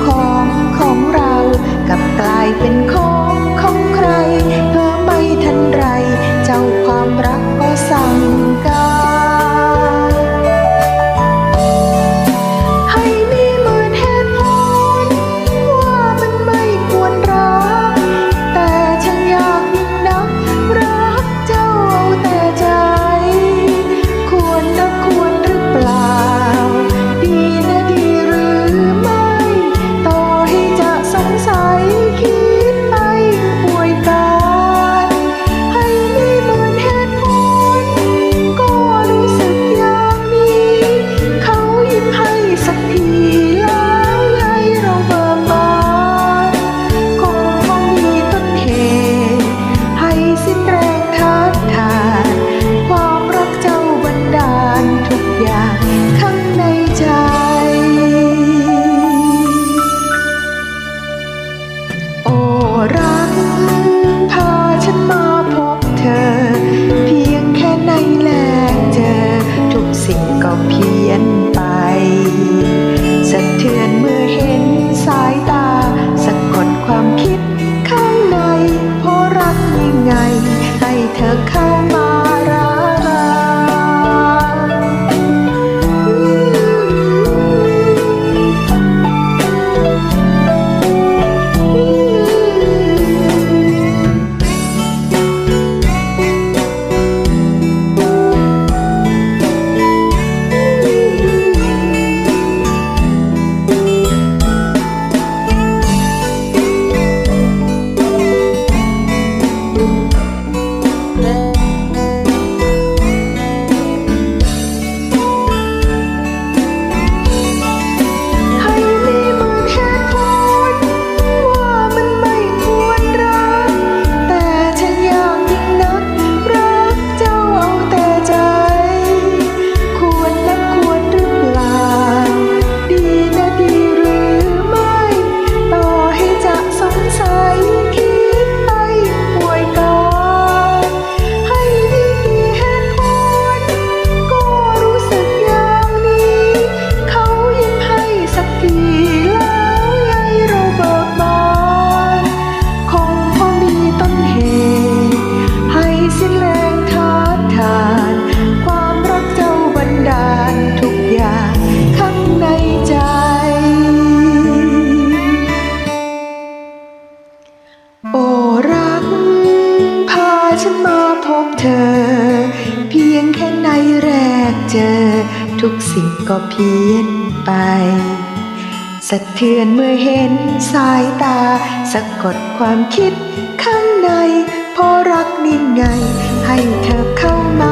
call. อยางข้างในใจ โอรักพาฉันมาพบเธอ เพียงแค่ในแลกเจอ ทุกสิ่งก็เพี้ยนไป สะเทือนเมื่อเห็นสายตาสะกดความคิดข้างในเพราะรักยังไงให้เธอเข้า บเธอ เพียงแค่ในแรกเจอ ทุกสิ่งก็เพี้ยนไป สะเทือนเมื่อเห็นสายตา สะกดความคิดข้างใน พอรักนิ่งไง ให้เธอเข้ามา